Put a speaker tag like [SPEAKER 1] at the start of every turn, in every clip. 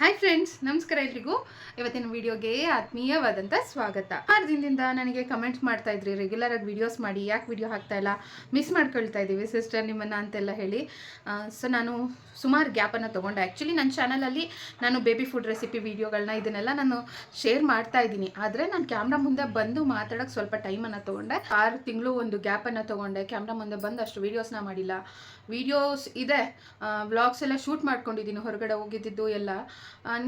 [SPEAKER 1] Hi friends ನಮಸ್ಕಾರ ಎಲ್ರಿಗೂ. ಇವತ್ತಿನ ವಿಡಿಯೋಗೆ ಆತ್ಮೀಯವಾದಂಥ ಸ್ವಾಗತ. ಆರು ದಿನದಿಂದ ನನಗೆ ಕಮೆಂಟ್ಸ್ ಮಾಡ್ತಾ ಇದ್ರಿ ರೆಗ್ಯುಲರ್ ಆಗಿ ವಿಡಿಯೋಸ್ ಮಾಡಿ, ಯಾಕೆ ವಿಡಿಯೋ ಹಾಕ್ತಾ ಇಲ್ಲ ಮಿಸ್ ಮಾಡ್ಕೊಳ್ತಾ ಇದ್ದೀವಿ ಸಿಸ್ಟರ್ ನಿಮ್ಮನ್ನ ಅಂತೆಲ್ಲ ಹೇಳಿ. ಸೊ ನಾನು ಸುಮಾರು ಗ್ಯಾಪನ್ನು ತೊಗೊಂಡೆ. ಆ್ಯಕ್ಚುಲಿ ನನ್ನ ಚಾನಲಲ್ಲಿ ನಾನು ಬೇಬಿ ಫುಡ್ ರೆಸಿಪಿ ವಿಡಿಯೋಗಳನ್ನ ಇದನ್ನೆಲ್ಲ ನಾನು ಶೇರ್ ಮಾಡ್ತಾ ಇದ್ದೀನಿ. ಆದರೆ ನಾನು ಕ್ಯಾಮ್ರಾ ಮುಂದೆ ಬಂದು ಮಾತಾಡೋಕ್ಕೆ ಸ್ವಲ್ಪ ಟೈಮನ್ನು ತೊಗೊಂಡೆ. ಆರು ತಿಂಗಳು ಒಂದು ಗ್ಯಾಪನ್ನು ತೊಗೊಂಡೆ. ಕ್ಯಾಮ್ರಾ ಮುಂದೆ ಬಂದು ಅಷ್ಟು ವೀಡಿಯೋಸ್ನ ಮಾಡಿಲ್ಲ. ವಿಡಿಯೋಸ್ ಇದೆ. ವ್ಲಾಗ್ಸ್ ಎಲ್ಲ ಶೂಟ್ ಮಾಡ್ಕೊಂಡಿದ್ದೀನಿ. ಹೊರಗಡೆ ಹೋಗಿದ್ದಿದ್ದು ಎಲ್ಲ.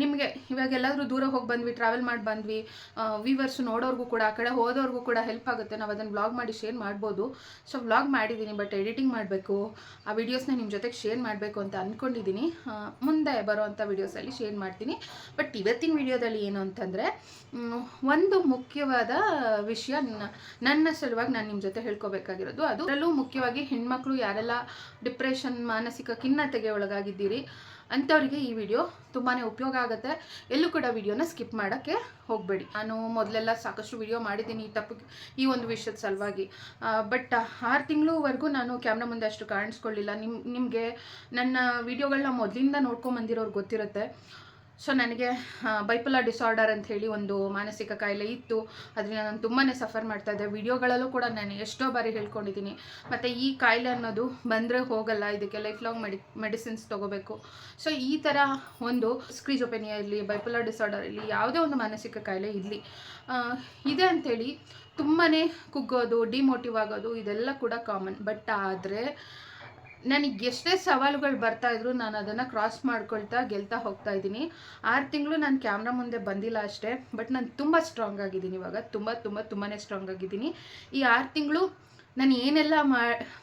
[SPEAKER 1] ನಿಮಗೆ ಇವಾಗ ಎಲ್ಲಾದರೂ ದೂರ ಹೋಗಿ ಬಂದ್ವಿ ಟ್ರಾವೆಲ್ ಮಾಡಿ ಬಂದ್ವಿ ವೀವರ್ಸ್ ನೋಡೋರ್ಗೂ ಕೂಡ, ಆ ಕಡೆ ಹೋದವ್ರಿಗೂ ಕೂಡ ಹೆಲ್ಪ್ ಆಗುತ್ತೆ. ನಾವು ಅದನ್ನು ವ್ಲಾಗ್ ಮಾಡಿ ಶೇರ್ ಮಾಡ್ಬೋದು. ಸೊ ವ್ಲಾಗ್ ಮಾಡಿದ್ದೀನಿ ಬಟ್ ಎಡಿಟಿಂಗ್ ಮಾಡಬೇಕು. ಆ ವಿಡಿಯೋಸ್ನ ನಿಮ್ಮ ಜೊತೆಗೆ ಶೇರ್ ಮಾಡಬೇಕು ಅಂತ ಅಂದ್ಕೊಂಡಿದ್ದೀನಿ ಮುಂದೆ ಬರೋವಂಥ ವೀಡಿಯೋಸಲ್ಲಿ ಶೇರ್ ಮಾಡ್ತೀನಿ. ಬಟ್ ಇವತ್ತಿನ ವಿಡಿಯೋದಲ್ಲಿ ಏನು ಅಂತಂದರೆ ಒಂದು ಮುಖ್ಯವಾದ ವಿಷಯ ನನ್ನ ಸಲುವಾಗಿ ನಾನು ನಿಮ್ಮ ಜೊತೆ ಹೇಳ್ಕೋಬೇಕಾಗಿರೋದು ಅದು. ಅದರಲ್ಲೂ ಮುಖ್ಯವಾಗಿ ಹೆಣ್ಮಕ್ಳು ಯಾರೆಲ್ಲ ಡಿಪ್ರೆಷನ್ ಮಾನಸಿಕ ಖಿನ್ನತೆಗೆ ಒಳಗಾಗಿದ್ದೀರಿ ಅಂಥವ್ರಿಗೆ ಈ ವಿಡಿಯೋ ತುಂಬಾ ಉಪಯೋಗ ಆಗುತ್ತೆ. ಎಲ್ಲೂ ಕೂಡ ವಿಡಿಯೋನ ಸ್ಕಿಪ್ ಮಾಡೋಕ್ಕೆ ಹೋಗಬೇಡಿ. ನಾನು ಮೊದಲೆಲ್ಲ ಸಾಕಷ್ಟು ವಿಡಿಯೋ ಮಾಡಿದ್ದೀನಿ ಈ ತಪ್ಪು ಈ ಒಂದು ವಿಷಯದ ಸಲುವಾಗಿ. ಬಟ್ ಆರು ತಿಂಗಳವರೆಗೂ ನಾನು ಕ್ಯಾಮ್ರಾ ಮುಂದೆ ಅಷ್ಟು ಕಾಣಿಸ್ಕೊಳ್ಳಿಲ್ಲ. ನಿಮ್ಮ ನಿಮಗೆ ನನ್ನ ವಿಡಿಯೋಗಳನ್ನ ಮೊದಲಿಂದ ನೋಡ್ಕೊಂಬಂದಿರೋರು ಗೊತ್ತಿರುತ್ತೆ. ಸೊ ನನಗೆ ಬೈಪುಲರ್ ಡಿಸಾರ್ಡರ್ ಅಂತ ಹೇಳಿ ಒಂದು ಮಾನಸಿಕ ಕಾಯಿಲೆ ಇತ್ತು. ಅದರಿಂದ ನಾನು ತುಂಬಾ ಸಫರ್ ಮಾಡ್ತಾ ಇದ್ದೆ. ವಿಡಿಯೋಗಳಲ್ಲೂ ಕೂಡ ನಾನು ಎಷ್ಟೋ ಬಾರಿ ಹೇಳ್ಕೊಂಡಿದ್ದೀನಿ. ಮತ್ತು ಈ ಕಾಯಿಲೆ ಅನ್ನೋದು ಬಂದರೆ ಹೋಗಲ್ಲ. ಇದಕ್ಕೆ ಲೈಫ್ ಲಾಂಗ್ ಮೆಡಿ ಮೆಡಿಸಿನ್ಸ್ ತೊಗೋಬೇಕು. ಸೊ ಈ ಥರ ಒಂದು ಸ್ಕ್ರೀಜೋಪೆನಿಯಾ ಇರಲಿ ಬೈಪುಲರ್ ಡಿಸಾರ್ಡರ್ ಇರಲಿ, ಯಾವುದೇ ಒಂದು ಮಾನಸಿಕ ಕಾಯಿಲೆ ಇರಲಿ. ಇದೆ ಅಂಥೇಳಿ ತುಂಬಾ ಕುಗ್ಗೋದು ಡಿಮೋಟಿವ್ ಆಗೋದು, ಇದೆಲ್ಲ ಕೂಡ ಕಾಮನ್ ಬಟ್ ಆದರೆ ನನಗೆ ಎಷ್ಟೇ ಸವಾಲುಗಳು ಬರ್ತಾ ಇದ್ರು ನಾನು ಅದನ್ನು ಕ್ರಾಸ್ ಮಾಡ್ಕೊಳ್ತಾ ಗೆಲ್ತಾ ಹೋಗ್ತಾ ಇದ್ದೀನಿ. ಆರು ತಿಂಗಳು ನಾನು ಕ್ಯಾಮ್ರಾ ಮುಂದೆ ಬಂದಿಲ್ಲ ಅಷ್ಟೇ ಬಟ್ ನಾನು ತುಂಬ ಸ್ಟ್ರಾಂಗ್ ಆಗಿದ್ದೀನಿ ಇವಾಗ. ತುಂಬ ತುಂಬ ತುಂಬಾ ಸ್ಟ್ರಾಂಗ್ ಆಗಿದ್ದೀನಿ. ಈ ಆರು ತಿಂಗಳು ನಾನು ಏನೆಲ್ಲ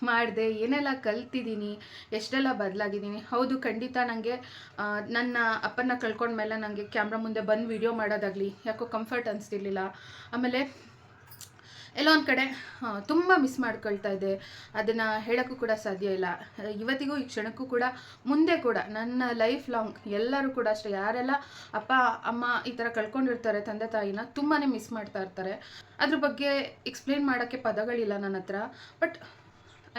[SPEAKER 1] ಮಾಡಿದೆ, ಏನೆಲ್ಲ ಕಲ್ತಿದ್ದೀನಿ, ಎಷ್ಟೆಲ್ಲ ಬದಲಾಗಿದ್ದೀನಿ, ಹೌದು, ಖಂಡಿತ ನನಗೆ ನನ್ನ ಅಪ್ಪನ ಕಳ್ಕೊಂಡ್ಮೇಲೆ ನನಗೆ ಕ್ಯಾಮ್ರಾ ಮುಂದೆ ಬಂದು ವಿಡಿಯೋ ಮಾಡೋದಾಗಲಿ, ಯಾಕೋ ಕಂಫರ್ಟ್ ಅನಿಸ್ತಿರ್ಲಿಲ್ಲ. ಆಮೇಲೆ ಎಲ್ಲೋ ಒಂದು ಕಡೆ ತುಂಬ ಮಿಸ್ ಮಾಡ್ಕೊಳ್ತಾ ಇದೆ. ಅದನ್ನು ಹೇಳೋಕ್ಕೂ ಕೂಡ ಸಾಧ್ಯ ಇಲ್ಲ. ಇವತ್ತಿಗೂ, ಈ ಕ್ಷಣಕ್ಕೂ ಕೂಡ, ಮುಂದೆ ಕೂಡ, ನನ್ನ ಲೈಫ್ ಲಾಂಗ್ ಎಲ್ಲರೂ ಕೂಡ ಅಷ್ಟೇ. ಯಾರೆಲ್ಲ ಅಪ್ಪ, ಅಮ್ಮ ಈ ಥರ ಕಳ್ಕೊಂಡಿರ್ತಾರೆ, ತಂದೆ ತಾಯಿನ ತುಂಬಾ ಮಿಸ್ ಮಾಡ್ತಾ ಇರ್ತಾರೆ. ಅದ್ರ ಬಗ್ಗೆ ಎಕ್ಸ್ಪ್ಲೇನ್ ಮಾಡೋಕ್ಕೆ ಪದಗಳಿಲ್ಲ ನನ್ನ ಹತ್ರ. ಬಟ್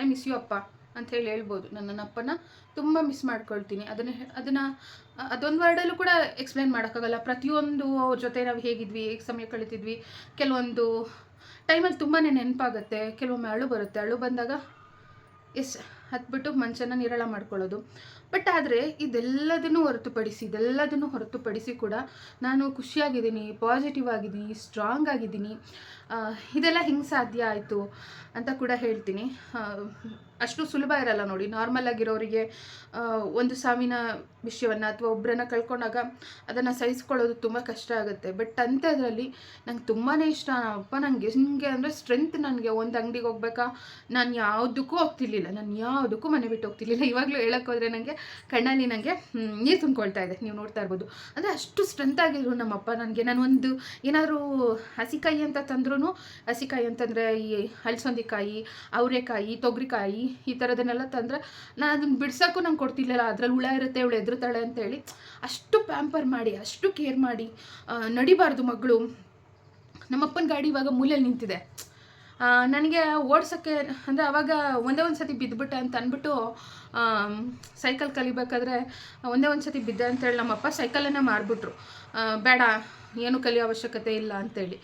[SPEAKER 1] ಐ ಮಿಸ್ ಯು ಅಪ್ಪ ಅಂತ ಹೇಳಿ ಹೇಳ್ಬೋದು. ನನ್ನ ಅಪ್ಪನ ತುಂಬ ಮಿಸ್ ಮಾಡ್ಕೊಳ್ತೀನಿ. ಅದನ್ನು ಅದನ್ನು, ಅದೊಂದು ವರ್ಡಲ್ಲೂ ಕೂಡ ಎಕ್ಸ್ಪ್ಲೇನ್ ಮಾಡೋಕ್ಕಾಗಲ್ಲ. ಪ್ರತಿಯೊಂದು ಅವ್ರ ಜೊತೆ ನಾವು ಹೇಗಿದ್ವಿ ಹೇಗೆ ಸಮಯ ಕಳಿತಿದ್ವಿ. ಕೆಲವೊಂದು ಟೈಮಲ್ಲಿ ತುಂಬಾ ನೆನಪಾಗುತ್ತೆ. ಕೆಲವೊಮ್ಮೆ ಅಳು ಬರುತ್ತೆ. ಅಳು ಬಂದಾಗ ಎಸ್ ಹತ್ಬಿಟ್ಟು ಮಂಚನ ನಿರಳ ಮಾಡ್ಕೊಳ್ಳೋದು. ಬಟ್ ಆದರೆ ಇದೆಲ್ಲದನ್ನು ಹೊರತುಪಡಿಸಿ ಇದೆಲ್ಲದನ್ನು ಹೊರತುಪಡಿಸಿ ಕೂಡ ನಾನು ಖುಷಿಯಾಗಿದ್ದೀನಿ ಪಾಸಿಟಿವ್ ಆಗಿದ್ದೀನಿ ಸ್ಟ್ರಾಂಗ್ ಆಗಿದ್ದೀನಿ. ಇದೆಲ್ಲ ಹಿಂಗೆ ಸಾಧ್ಯ ಆಯಿತು ಅಂತ ಕೂಡ ಹೇಳ್ತೀನಿ. ಅಷ್ಟು ಸುಲಭ ಇರಲ್ಲ ನೋಡಿ. ನಾರ್ಮಲ್ ಆಗಿರೋರಿಗೆ ಒಂದು ಸಾವಿನ ವಿಷಯವನ್ನು ಅಥವಾ ಒಬ್ಬರನ್ನ ಕಳ್ಕೊಂಡಾಗ ಅದನ್ನು ಸಹಿಸ್ಕೊಳ್ಳೋದು ತುಂಬ ಕಷ್ಟ ಆಗುತ್ತೆ. ಬಟ್ ಅಂಥದ್ರಲ್ಲಿ ನಂಗೆ ತುಂಬಾ ಇಷ್ಟ. ಅಪ್ಪ ನನಗೆ ಹಿಂಗೆ ಅಂದರೆ ಸ್ಟ್ರೆಂತ್ ನನಗೆ ಒಂದು ಅಂಗಡಿಗೆ ಹೋಗ್ಬೇಕಾ? ನಾನು ಯಾವುದಕ್ಕೂ ಹೋಗ್ತಿರ್ಲಿಲ್ಲ. ನಾನು ಯಾವುದಕ್ಕೂ ಮನೆ ಬಿಟ್ಟು ಹೋಗ್ತಿರ್ಲಿಲ್ಲ. ಇವಾಗಲೂ ಹೇಳಕ್ಕೆ ಹೋದರೆ ನನಗೆ ಕಣ್ಣಲ್ಲಿ ನನಗೆ ನೀರು ತುಂಬ್ಕೊಳ್ತಾ ಇದೆ. ನೀವು ನೋಡ್ತಾ ಇರ್ಬೋದು. ಅಂದರೆ ಅಷ್ಟು ಸ್ಟ್ರೆಂತ್ ಆಗಿದ್ರು ನಮ್ಮಪ್ಪ ನನಗೆ. ನಾನು ಒಂದು ಏನಾದರೂ ಹಸಿಕಾಯಿ ಅಂತ ತಂದ್ರೂ ಹಸಿಕಾಯಿ ಅಂತಂದರೆ ಈ ಹಲಸಂದಿಕಾಯಿ, ಅವರೆಕಾಯಿ, ತೊಗರಿಕಾಯಿ ಈ ಥರದನ್ನೆಲ್ಲ ತಂದರೆ ನಾನು ಅದನ್ನು ಬಿಡ್ಸೋಕ್ಕೂ ನಂಗೆ ಕೊಡ್ತಿರ್ಲಿಲ್ಲ. ಅದ್ರಲ್ಲಿ ಹುಳ ಇರುತ್ತೆ ಇವಳು ಎದುರುತ್ತಾಳೆ ಅಂತೇಳಿ ಅಷ್ಟು ಪ್ಯಾಂಪರ್ ಮಾಡಿ, ಅಷ್ಟು ಕೇರ್ ಮಾಡಿ ನಡಿಬಾರ್ದು ಮಗಳು. ನಮ್ಮಪ್ಪನ ಗಾಡಿ ಇವಾಗ ಮೂಲೆಯಲ್ಲಿ ನಿಂತಿದೆ. ನನಗೆ ಓಡ್ಸೋಕ್ಕೆ, ಅಂದರೆ ಅವಾಗ ಒಂದೇ ಒಂದು ಸತಿ ಬಿದ್ದುಬಿಟ್ಟೆ ಅಂತ ಅಂದ್ಬಿಟ್ಟು ಸೈಕಲ್ ಕಲಿಬೇಕಾದ್ರೆ ಒಂದೇ ಒಂದು ಸತಿ ಬಿದ್ದೆ ಅಂತೇಳಿ ನಮ್ಮಪ್ಪ ಸೈಕಲನ್ನು ಮಾರಿಬಿಟ್ರು. ಬೇಡ, ಏನು ಕಲಿಯೋ ಅವಶ್ಯಕತೆ ಇಲ್ಲ ಅಂತೇಳಿ.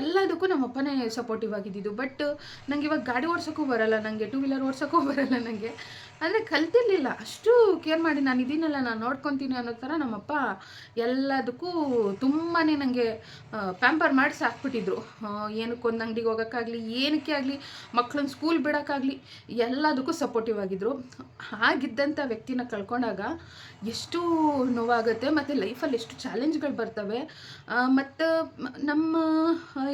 [SPEAKER 1] ಎಲ್ಲದಕ್ಕೂ ನಮ್ಮಪ್ಪನೇ ಸಪೋರ್ಟಿವ್ ಆಗಿದ್ದಿದ್ದು ಬಟ್ ನನಗೆ ಇವಾಗ ಗಾಡಿ ಓಡ್ಸೋಕ್ಕೂ ಬರಲ್ಲ ನನಗೆ ಟೂ ವೀಲರ್ ಓಡ್ಸೋಕ್ಕೂ ಬರಲ್ಲ ನನಗೆ ಅಂದರೆ ಕಲ್ತಿರ್ಲಿಲ್ಲ. ಅಷ್ಟು ಕೇರ್ ಮಾಡಿ ನಾನು ಇದೀನಲ್ಲ, ನಾನು ನೋಡ್ಕೊತೀನಿ ಅನ್ನೋ ಥರ ನಮ್ಮಪ್ಪ ಎಲ್ಲದಕ್ಕೂ ತುಂಬಾ ನನಗೆ ಪ್ಯಾಂಪರ್ ಮಾಡಿ ಸಾಕ್ಬಿಟ್ಟಿದ್ರು ಏನಕ್ಕೆ ಏನಕ್ಕೊಂದು ಅಂಗಡಿಗೆ ಹೋಗೋಕ್ಕಾಗಲಿ, ಏನಕ್ಕೆ ಆಗಲಿ ಮಕ್ಕಳನ್ನ ಸ್ಕೂಲ್ ಬಿಡೋಕ್ಕಾಗಲಿ, ಎಲ್ಲದಕ್ಕೂ ಸಪೋರ್ಟಿವ್ ಆಗಿದ್ದರು ಹಾಗಿದ್ದಂಥ ವ್ಯಕ್ತಿನ ಕಳ್ಕೊಂಡಾಗ ಎಷ್ಟು ನೋವಾಗುತ್ತೆ, ಮತ್ತು ಲೈಫಲ್ಲಿ ಎಷ್ಟು ಚಾಲೆಂಜ್ಗಳು ಬರ್ತವೆ. ಮತ್ತು ನಮ್ಮ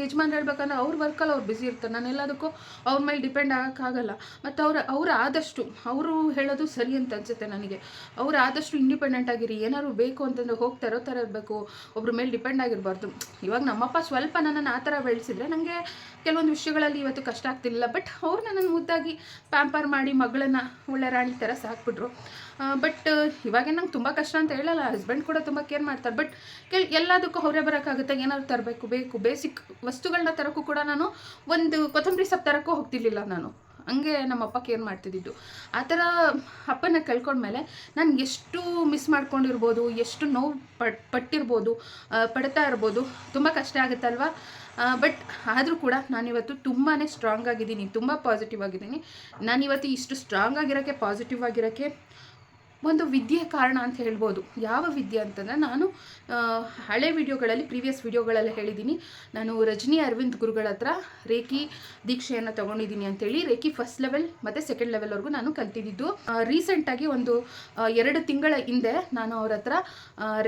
[SPEAKER 1] ಯಜಮಾನ್ ಹೇಳ್ಬೇಕಂದ್ರೆ ಅವ್ರ ವರ್ಕಲ್ಲಿ ಅವ್ರು ಬ್ಯುಸಿ ಇರ್ತಾರೆ. ನಾನು ಎಲ್ಲದಕ್ಕೂ ಅವ್ರ ಮೇಲೆ ಡಿಪೆಂಡ್ ಆಗೋಕ್ಕಾಗಲ್ಲ. ಮತ್ತು ಅವ್ರ, ಅವ್ರು ಆದಷ್ಟು, ಅವರು ಹೇಳೋದು ಸರಿ ಅಂತ ಅನ್ಸುತ್ತೆ ನನಗೆ. ಅವ್ರು ಆದಷ್ಟು ಇಂಡಿಪೆಂಡೆಂಟ್ ಆಗಿರಿ, ಏನಾದ್ರು ಬೇಕು ಅಂತಂದ್ರೆ ಹೋಗಿ ತರೋ ಥರ ಇರಬೇಕು. ಒಬ್ರ ಮೇಲೆ ಡಿಪೆಂಡ್ ಆಗಿರಬಾರ್ದು. ಇವಾಗ ನಮ್ಮಪ್ಪ ಸ್ವಲ್ಪ ನನ್ನನ್ನು ಆ ಥರ ಬೆಳೆಸಿದ್ರೆ ನನಗೆ ಕೆಲವೊಂದು ವಿಷಯಗಳಲ್ಲಿ ಇವತ್ತು ಕಷ್ಟ ಆಗ್ತಿಲ್ಲ ಬಟ್ ಅವ್ರು ನನ್ನನ್ನು ಮುದ್ದಾಗಿ ಪ್ಯಾಂಪರ್ ಮಾಡಿ ಮಗಳನ್ನ ಒಳ್ಳೆ ರಾಣಿ ಥರ ಸಾಕ್ಬಿಟ್ರು. ಬಟ್ ಇವಾಗ ನಂಗೆ ತುಂಬ ಕಷ್ಟ ಅಂತ ಹೇಳಲ್ಲ. ಹಸ್ಬೆಂಡ್ ಕೂಡ ತುಂಬ ಕೇರ್ ಮಾಡ್ತಾರೆ. ಬಟ್ ಕೆಲ್, ಎಲ್ಲದಕ್ಕೂ ಅವರೇ ಬರೋಕ್ಕಾಗುತ್ತೆ. ಏನಾದ್ರು ತರಬೇಕು, ಬೇಕು ಬೇಸಿಕ್ ವಸ್ತುಗಳನ್ನ ತರೋಕ್ಕೂ ಕೂಡ ನಾನು ಒಂದು ಕೊತ್ತಂಬರಿ ಸೊಪ್ಪು ತರೋಕ್ಕೂ ಹೋಗ್ತಿರ್ಲಿಲ್ಲ ನಾನು. ಹಂಗೆ ನಮ್ಮಪ್ಪ ಕೇರ್ ಮಾಡ್ತಿದ್ದಿದ್ದು. ಆ ಥರ ಅಪ್ಪನ ಕಳ್ಕೊಂಡ್ಮೇಲೆ ನಾನು ಎಷ್ಟು ಮಿಸ್ ಮಾಡ್ಕೊಂಡಿರ್ಬೋದು, ಎಷ್ಟು ನೋವು ಪಟ್, ಪಟ್ಟಿರ್ಬೋದು ಪಡ್ತಾ ಇರ್ಬೋದು, ತುಂಬ ಕಷ್ಟ ಆಗುತ್ತಲ್ವಾ? ಬಟ್ ಆದರೂ ಕೂಡ ನಾನಿವತ್ತು ತುಂಬಾ ಸ್ಟ್ರಾಂಗ್ ಆಗಿದ್ದೀನಿ, ತುಂಬ ಪಾಸಿಟಿವ್ ಆಗಿದ್ದೀನಿ. ನಾನಿವತ್ತು ಇಷ್ಟು ಸ್ಟ್ರಾಂಗ್ ಆಗಿರೋಕ್ಕೆ ಪಾಸಿಟಿವ್ ಆಗಿರೋಕ್ಕೆ ಒಂದು ವಿದ್ಯೆ ಕಾರಣ ಅಂತ ಹೇಳ್ಬೋದು. ಯಾವ ವಿದ್ಯೆ ಅಂತಂದರೆ ನಾನು ಹಳೆ ವಿಡಿಯೋಗಳಲ್ಲಿ, ಪ್ರೀವಿಯಸ್ ವಿಡಿಯೋಗಳಲ್ಲಿ ಹೇಳಿದ್ದೀನಿ. ನಾನು ರಜನಿ ಅರವಿಂದ್ ಗುರುಗಳ ಹತ್ರ ರೇಖಿ ದೀಕ್ಷೆಯನ್ನು ತಗೊಂಡಿದ್ದೀನಿ ಅಂತೇಳಿ. ರೇಖಿ ಫಸ್ಟ್ ಲೆವೆಲ್ ಮತ್ತು ಸೆಕೆಂಡ್ ಲೆವೆಲ್ವರೆಗೂ ನಾನು ಕಲ್ತಿದ್ದಿದ್ದು ರೀಸೆಂಟಾಗಿ ಒಂದು ಎರಡು ತಿಂಗಳ ಹಿಂದೆ ನಾನು ಅವ್ರ ಹತ್ರ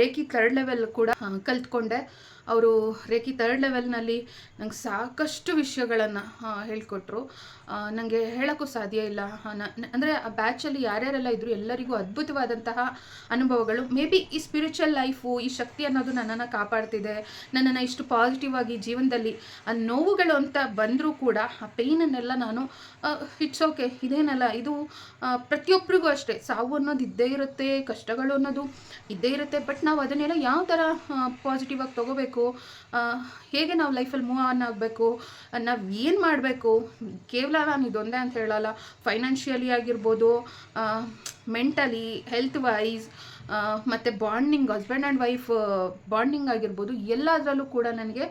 [SPEAKER 1] ರೇಖಿ ಥರ್ಡ್ ಲೆವೆಲ್ ಕೂಡ ಕಲ್ತ್ಕೊಂಡೆ. ಅವರು ರೇಖಿ ತರ್ಡ್ ಲೆವೆಲ್ನಲ್ಲಿ ನಂಗೆ ಸಾಕಷ್ಟು ವಿಷಯಗಳನ್ನು ಹೇಳಿಕೊಟ್ರು. ನನಗೆ ಹೇಳೋಕ್ಕೂ ಸಾಧ್ಯ ಇಲ್ಲ. ಅಂದರೆ ಆ ಬ್ಯಾಚಲ್ಲಿ ಯಾರ್ಯಾರೆಲ್ಲ ಇದ್ದರು ಎಲ್ಲರಿಗೂ ಅದ್ಭುತವಾದಂತಹ ಅನುಭವಗಳು. ಮೇ ಬಿ ಈ ಸ್ಪಿರಿಚುವಲ್ ಲೈಫು ಈ ಶಕ್ತಿ ಅನ್ನೋದು ನನ್ನನ್ನು ಕಾಪಾಡ್ತಿದೆ. ನನ್ನನ್ನು ಇಷ್ಟು ಪಾಸಿಟಿವ್ ಆಗಿ ಜೀವನದಲ್ಲಿ ಆ ನೋವುಗಳು ಅಂತ ಬಂದರೂ ಕೂಡ ಆ ಪೇಯ್ನನ್ನೆಲ್ಲ ನಾನು ಇಟ್ಸ್ ಓಕೆ ಇದೇನಲ್ಲ, ಇದು ಪ್ರತಿಯೊಬ್ಬರಿಗೂ ಅಷ್ಟೇ. ಸಾವು ಅನ್ನೋದು ಇದ್ದೇ ಇರುತ್ತೆ, ಕಷ್ಟಗಳು ಅನ್ನೋದು ಇದ್ದೇ ಇರುತ್ತೆ ಬಟ್ ನಾವು ಅದನ್ನೆಲ್ಲ ಯಾವ ಥರ ಪಾಸಿಟಿವ್ ಆಗಿ ತೊಗೋಬೇಕು ಆ, ಹೇಗೆ ನಾವು ಲೈಫಲ್ಲಿ ಮೂವ್ ಆನ್ ಆಗಬೇಕು ನಾವು ಏನು ಮಾಡಬೇಕು? ಕೇವಲ ನಾನು ಇದೊಂದೇ ಅಂತ ಹೇಳಲ್ಲ. ಫೈನಾನ್ಷಿಯಲಿ ಆಗಿರ್ಬೋದು ಮೆಂಟಲಿ ಹೆಲ್ತ್ ವೈಸ್ ಮತ್ತು bonding husband and wife bonding ಆಗಿರ್ಬೋದು, ಎಲ್ಲದರಲ್ಲೂ ಕೂಡ ನನಗೆ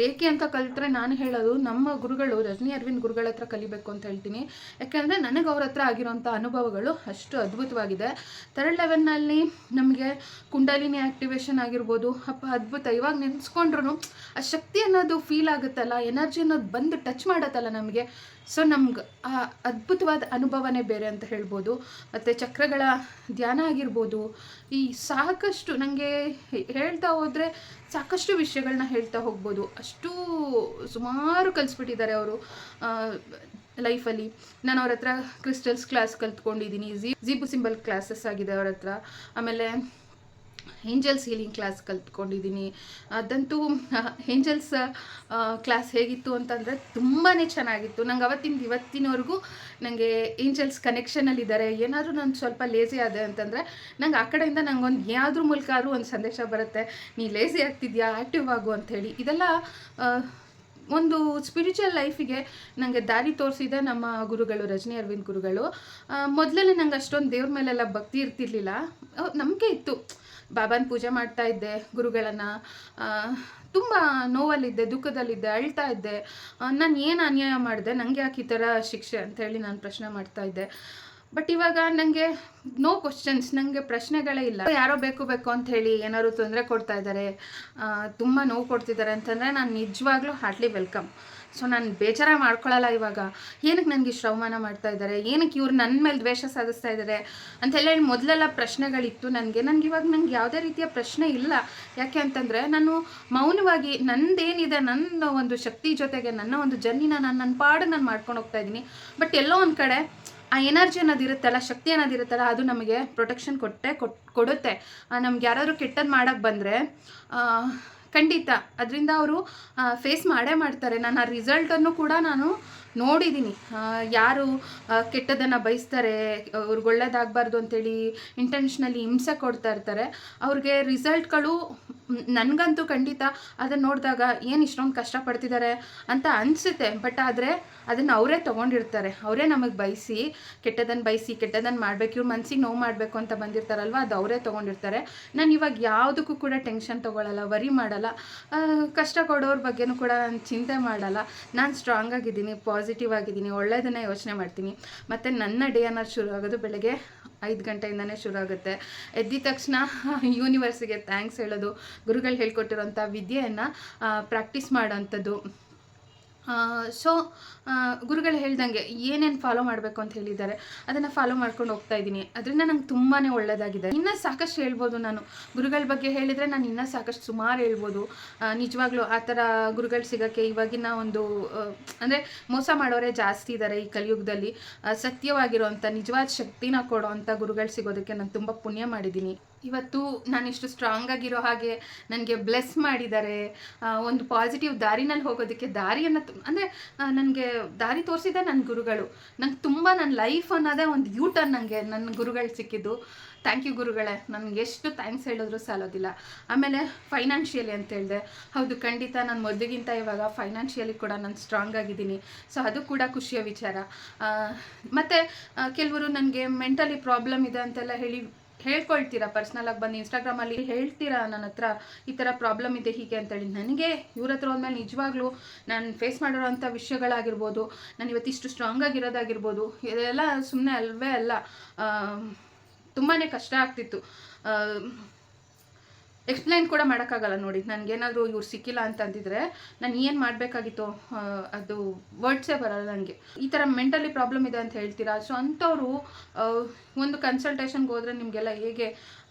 [SPEAKER 1] ರೇಖೆ ಅಂತ ಕಲಿತ್ರೆ ನಾನು ಹೇಳೋದು ನಮ್ಮ ಗುರುಗಳು, ರಜನಿ ಅರವಿಂದ್ ಗುರುಗಳ ಹತ್ರ ಕಲಿಬೇಕು ಅಂತ ಹೇಳ್ತೀನಿ. ಯಾಕೆಂದರೆ ನನಗೆ ಅವ್ರ ಹತ್ರ ಆಗಿರೋಂಥ ಅನುಭವಗಳು ಅಷ್ಟು ಅದ್ಭುತವಾಗಿದೆ. ಥರ್ಡ್ ಲೆವೆಲ್ನಲ್ಲಿ ನಮಗೆ ಕುಂಡಲಿನಿ ಆ್ಯಕ್ಟಿವೇಶನ್ ಆಗಿರ್ಬೋದು, ಅಪ್ಪ ಅದ್ಭುತ. ಇವಾಗ ನೆನೆಸ್ಕೊಂಡ್ರು ಆ ಶಕ್ತಿ ಅನ್ನೋದು ಫೀಲ್ ಆಗುತ್ತಲ್ಲ ಎನರ್ಜಿ ಅನ್ನೋದು ಬಂದು ಟಚ್ ಮಾಡುತ್ತಲ್ಲ ನಮಗೆ. ಸೊ ನಮ್ಗೆ ಆ ಅದ್ಭುತವಾದ ಅನುಭವನೇ ಬೇರೆ ಅಂತ ಹೇಳ್ಬೋದು. ಮತ್ತು ಚಕ್ರಗಳ ಧ್ಯಾನ ಆಗಿರ್ಬೋದು. ಈ ಸಾಕಷ್ಟು ನನಗೆ ಹೇಳ್ತಾ ಹೋದರೆ ಸಾಕಷ್ಟು ವಿಷಯಗಳನ್ನ ಹೇಳ್ತಾ ಹೋಗ್ಬೋದು. ಅಷ್ಟು ಸುಮಾರು ಕಲಿಸ್ಬಿಟ್ಟಿದ್ದಾರೆ ಅವರು ಲೈಫಲ್ಲಿ. ನಾನು ಅವ್ರ ಹತ್ರ ಕ್ರಿಸ್ಟಲ್ಸ್ ಕ್ಲಾಸ್ ಕಲ್ತ್ಕೊಂಡಿದ್ದೀನಿ. ಜೀ ಜೀಬು ಸಿಂಬಲ್ ಕ್ಲಾಸಸ್ ಆಗಿದೆ ಅವ್ರ ಹತ್ರ. ಆಮೇಲೆ ಏಂಜಲ್ಸ್ ಹೀಲಿಂಗ್ ಕ್ಲಾಸ್ ಕಲ್ತ್ಕೊಂಡಿದ್ದೀನಿ. ಅದಂತೂ ಏಂಜಲ್ಸ್ ಕ್ಲಾಸ್ ಹೇಗಿತ್ತು ಅಂತಂದರೆ ತುಂಬಾ ಚೆನ್ನಾಗಿತ್ತು. ನಂಗೆ ಅವತ್ತಿಂದ ಇವತ್ತಿನವರೆಗೂ ನನಗೆ ಏಂಜಲ್ಸ್ ಕನೆಕ್ಷನಲ್ಲಿದ್ದಾರೆ ಏನಾದರೂ ನಾನು ಸ್ವಲ್ಪ ಲೇಸಿ ಆದೆ ಅಂತಂದರೆ ನಂಗೆ ಆ ಕಡೆಯಿಂದ ನಂಗೊಂದು ಯಾವುದ್ರ ಮೂಲಕ ಆದರೂ ಒಂದು ಸಂದೇಶ ಬರುತ್ತೆ. ನೀ ಲೇಸಿ ಆಗ್ತಿದ್ಯಾ? ಆ್ಯಕ್ಟಿವ್ ಆಗು ಅಂಥೇಳಿ ಇದೆಲ್ಲ ಒಂದು ಸ್ಪಿರಿಚುವಲ್ ಲೈಫಿಗೆ ನನಗೆ ದಾರಿ ತೋರಿಸಿದ ನಮ್ಮ ಗುರುಗಳು, ರಜನಿ ಅರವಿಂದ್ ಗುರುಗಳು. ಮೊದಲೇ ನಂಗೆ ಅಷ್ಟೊಂದು ದೇವ್ರ ಮೇಲೆಲ್ಲ ಭಕ್ತಿ ಇರ್ತಿರ್ಲಿಲ್ಲ. ನಂಬಿಕೆ ಇತ್ತು. ಬಾಬಾನ ಪೂಜೆ ಮಾಡ್ತಾ ಇದ್ದೆ, ಗುರುಗಳನ್ನು. ತುಂಬ ನೋವಲ್ಲಿದ್ದೆ, ದುಃಖದಲ್ಲಿದ್ದೆ, ಅಳ್ತಾ ಇದ್ದೆ. ನಾನು ಏನು ಅನ್ಯಾಯ ಮಾಡಿದೆ ನನಗೆ ಯಾಕೆ ಈ ಥರ ಶಿಕ್ಷೆ ಅಂತ ಹೇಳಿ ನಾನು ಪ್ರಶ್ನೆ ಮಾಡ್ತಾ ಇದ್ದೆ. ಬಟ್ ಇವಾಗ ನನಗೆ ನೋ ಕ್ವಶನ್ಸ್ ನನಗೆ ಪ್ರಶ್ನೆಗಳೇ ಇಲ್ಲ. ಯಾರೋ ಬೇಕು ಬೇಕು ಅಂತ ಹೇಳಿ ಏನಾದ್ರು ತೊಂದರೆ ಕೊಡ್ತಾ ಇದ್ದಾರೆ ತುಂಬ ನೋವು ಕೊಡ್ತಿದ್ದಾರೆ ಅಂತಂದರೆ ನಾನು ನಿಜವಾಗ್ಲೂ ಹಾರ್ಟ್ಲಿ ವೆಲ್ಕಮ್ ಸೊ ನಾನು ಬೇಜಾರ ಮಾಡ್ಕೊಳ್ಳಲ್ಲ ಇವಾಗ. ಏನಕ್ಕೆ ನನಗೆ ಅವಮಾನ ಮಾಡ್ತಾ ಇದ್ದಾರೆ? ಏನಕ್ಕೆ ಇವ್ರು ನನ್ನ ಮೇಲೆ ದ್ವೇಷ ಸಾಧಿಸ್ತಾ ಇದ್ದಾರೆ? ಅಂತೆಲ್ಲ ಹೇಳಿ ಮೊದಲೆಲ್ಲ ಪ್ರಶ್ನೆಗಳಿತ್ತು ನನಗೆ. ನನಗೆ ಇವಾಗ ನನಗೆ ಯಾವುದೇ ರೀತಿಯ ಪ್ರಶ್ನೆ ಇಲ್ಲ. ಯಾಕೆ ಅಂತಂದರೆ ನಾನು ಮೌನವಾಗಿ ನಂದೇನಿದೆ, ನನ್ನ ಒಂದು ಶಕ್ತಿ ಜೊತೆಗೆ ನನ್ನ ಒಂದು ಜರ್ನಿನ ನಾನು ನನ್ನ ಪಾಡು ನಾನು ಮಾಡ್ಕೊಂಡು ಹೋಗ್ತಾ ಇದ್ದೀನಿ. ಬಟ್ ಎಲ್ಲೋ ಒಂದು ಕಡೆ ಆ ಎನರ್ಜಿ ಅನ್ನೋದು ಇರುತ್ತಲ್ಲ, ಶಕ್ತಿ ಅನ್ನೋದು ಇರುತ್ತಲ್ಲ, ಅದು ನಮಗೆ ಪ್ರೊಟೆಕ್ಷನ್ ಕೊಟ್ಟೆ, ಕೊಟ್, ಕೊಡುತ್ತೆ. ನಮ್ಗೆ ಯಾರಾದರೂ ಕೆಟ್ಟದ್ದು ಮಾಡೋಕ್ಕೆ ಬಂದರೆ ಖಂಡಿತ. ಅದರಿಂದ ಅವರು ಫೇಸ್ ಮಾಡೇ ಮಾಡ್ತಾರೆ. ನಾನು ಆ ರಿಸಲ್ಟನ್ನು ಕೂಡ ನಾನು ನೋಡಿದ್ದೀನಿ ಯಾರು ಕೆಟ್ಟದನ್ನು ಬಯಸ್ತಾರೆ, ಅವ್ರಿಗೆ ಒಳ್ಳೇದಾಗಬಾರ್ದು ಅಂತೇಳಿ ಇಂಟೆನ್ಷನಲಿ ಹಿಂಸೆ ಕೊಡ್ತಾ ಇರ್ತಾರೆ. ಅವ್ರಿಗೆ ರಿಸಲ್ಟ್ಗಳು ನನಗಂತೂ ಖಂಡಿತ ಅದನ್ನು ನೋಡಿದಾಗ ಏನು ಇಷ್ಟೊಂದು ಕಷ್ಟಪಡ್ತಿದ್ದಾರೆ ಅಂತ ಅನಿಸುತ್ತೆ. ಬಟ್ ಆದರೆ ಅದನ್ನು ಅವರೇ ತೊಗೊಂಡಿರ್ತಾರೆ. ಅವರೇ ನಮಗೆ ಬಯಸಿ ಕೆಟ್ಟದನ್ನು ಬಯಸಿ ಕೆಟ್ಟದನ್ನು ಮಾಡಬೇಕು, ಇವ್ರ ಮನಸ್ಸಿಗೆ ನೋವು ಮಾಡಬೇಕು ಅಂತ ಬಂದಿರ್ತಾರಲ್ವ, ಅದು ಅವರೇ ತೊಗೊಂಡಿರ್ತಾರೆ. ನಾನು ಇವಾಗ ಯಾವುದಕ್ಕೂ ಕೂಡ ಟೆನ್ಷನ್ ತೊಗೊಳಲ್ಲ ವರಿ ಮಾಡಲ್ಲ. ಕಷ್ಟ ಕೊಡೋರ ಬಗ್ಗೆನೂ ಕೂಡ ನಾನು ಚಿಂತೆ ಮಾಡಲ್ಲ. ನಾನು ಸ್ಟ್ರಾಂಗ್ ಆಗಿದ್ದೀನಿ ಪಾಸಿಟಿವ್ ಆಗಿದ್ದೀನಿ ಒಳ್ಳೆಯದನ್ನೇ ಯೋಚನೆ ಮಾಡ್ತೀನಿ. ಮತ್ತು ನನ್ನ ಡೇ ಅನ್ನೋದು ಶುರು ಆಗೋದು ಬೆಳಗ್ಗೆ ಐದು ಗಂಟೆಯಿಂದನೇ ಶುರು ಆಗುತ್ತೆ. ಎದ್ದಿದ ತಕ್ಷಣ ಯೂನಿವರ್ಸಿಗೆ ಥ್ಯಾಂಕ್ಸ್ ಹೇಳೋದು, ಗುರುಗಳು ಹೇಳ್ಕೊಟ್ಟಿರೋಂಥ ವಿದ್ಯೆಯನ್ನು ಪ್ರಾಕ್ಟೀಸ್ ಮಾಡೋಂಥದ್ದು ಸೊ ಗುರುಗಳು ಹೇಳ್ದಂಗೆ ಏನೇನು ಫಾಲೋ ಮಾಡಬೇಕು ಅಂತ ಹೇಳಿದ್ದಾರೆ. ಅದನ್ನು ಫಾಲೋ ಮಾಡ್ಕೊಂಡು ಹೋಗ್ತಾ ಇದ್ದೀನಿ. ಅದರಿಂದ ನಂಗೆ ತುಂಬಾ ಒಳ್ಳೆಯದಾಗಿದೆ ಇನ್ನೂ ಸಾಕಷ್ಟು ಹೇಳ್ಬೋದು ನಾನು. ಗುರುಗಳ ಬಗ್ಗೆ ಹೇಳಿದರೆ ನಾನು ಇನ್ನೂ ಸಾಕಷ್ಟು ಸುಮಾರು ಹೇಳ್ಬೋದು. ನಿಜವಾಗ್ಲೂ ಆ ಥರ ಗುರುಗಳು ಸಿಗೋಕ್ಕೆ ಇವಾಗಿನ ಒಂದು ಅಂದರೆ ಮೋಸ ಮಾಡೋರೇ ಜಾಸ್ತಿ ಇದ್ದಾರೆ ಈ ಕಲಿಯುಗದಲ್ಲಿ. ಸತ್ಯವಾಗಿರೋ ಸತ್ಯವಾಗಿರುವಂಥ ನಿಜವಾದ ಶಕ್ತಿನ ಕೊಡೋ ಅಂಥ ಗುರುಗಳು ಸಿಗೋದಕ್ಕೆ ನಾನು ತುಂಬ ಪುಣ್ಯ ಮಾಡಿದ್ದೀನಿ. ಇವತ್ತು ನಾನಿಷ್ಟು ಸ್ಟ್ರಾಂಗ್ ಆಗಿರೋ ಹಾಗೆ ನನಗೆ ಬ್ಲೆಸ್ ಮಾಡಿದ್ದಾರೆ. ಒಂದು ಪಾಸಿಟಿವ್ ದಾರಿನಲ್ಲಿ ಹೋಗೋದಕ್ಕೆ ದಾರಿಯನ್ನು ಅಂದರೆ ನನಗೆ ದಾರಿ ತೋರಿಸಿದೆ ನನ್ನ ಗುರುಗಳು. ನಂಗೆ ತುಂಬ ನನ್ನ ಲೈಫ್ ಅನ್ನೋದೇ ಒಂದು ಯೂ ಟರ್ನ್ ನನಗೆ ನನ್ನ ಗುರುಗಳು ಸಿಕ್ಕಿದ್ದು. ಥ್ಯಾಂಕ್ ಯು ಗುರುಗಳೇ. ನನಗೆ ಎಷ್ಟು ಥ್ಯಾಂಕ್ಸ್ ಹೇಳಿದ್ರು ಸಾಲೋದಿಲ್ಲ. ಆಮೇಲೆ ಫೈನಾನ್ಷಿಯಲಿ ಅಂತ ಹೇಳಿದೆ. ಹೌದು, ಖಂಡಿತ ನಾನು ಮೊದಲಿಗಿಂತ ಇವಾಗ ಫೈನಾನ್ಷಿಯಲಿ ಕೂಡ ನಾನು ಸ್ಟ್ರಾಂಗ್ ಆಗಿದ್ದೀನಿ. ಸೊ ಅದು ಕೂಡ ಖುಷಿಯ ವಿಚಾರ. ಮತ್ತು ಮತ್ತೆ ಕೆಲವರು ನನಗೆ ಮೆಂಟಲಿ ಪ್ರಾಬ್ಲಮ್ ಇದೆ ಅಂತೆಲ್ಲ ಹೇಳಿ ಹೇಳ್ಕೊಳ್ತೀರಾ? ಪರ್ಸ್ನಲಾಗಿ ಬಂದು ಇನ್ಸ್ಟಾಗ್ರಾಮಲ್ಲಿ ಹೇಳ್ತೀರಾ? ನನ್ನ ಹತ್ರ ಈ ಥರ ಪ್ರಾಬ್ಲಮ್ ಇದೆ ಹೀಗೆ ಅಂತೇಳಿ. ನನಗೆ ಇವ್ರ ಹತ್ರ ಹೋದ್ಮೇಲೆ ನಿಜವಾಗ್ಲೂ ನಾನು ಫೇಸ್ ಮಾಡಿರೋವಂಥ ವಿಷಯಗಳಾಗಿರ್ಬೋದು, ನಾನು ಇವತ್ತಿಷ್ಟು ಸ್ಟ್ರಾಂಗ್ ಆಗಿರೋದಾಗಿರ್ಬೋದು, ಇದೆಲ್ಲ ಸುಮ್ಮನೆ ಅಲ್ವೇ ಅಲ್ಲ. ತುಂಬಾ ಕಷ್ಟ ಆಗ್ತಿತ್ತು. ಎಕ್ಸ್ಪ್ಲೈನ್ ಕೂಡ ಮಾಡೋಕ್ಕಾಗಲ್ಲ ನೋಡಿ. ನನಗೇನಾದರೂ ಇವ್ರು ಸಿಕ್ಕಿಲ್ಲ ಅಂತ ಅಂದಿದ್ರೆ ನಾನು ಏನು ಮಾಡಬೇಕಾಗಿತ್ತು? ಅದು ವರ್ಡ್ಸೇ ಬರಲ್ಲ ನನಗೆ ಈ ಥರ ಮೆಂಟಲಿ ಪ್ರಾಬ್ಲಮ್ ಇದೆ ಅಂತ ಹೇಳ್ತೀರಾ? ಸೊ ಅಂಥವ್ರು ಒಂದು ಕನ್ಸಲ್ಟೇಷನ್ಗೆ ಹೋದರೆ ನಿಮಗೆಲ್ಲ ಹೇಗೆ,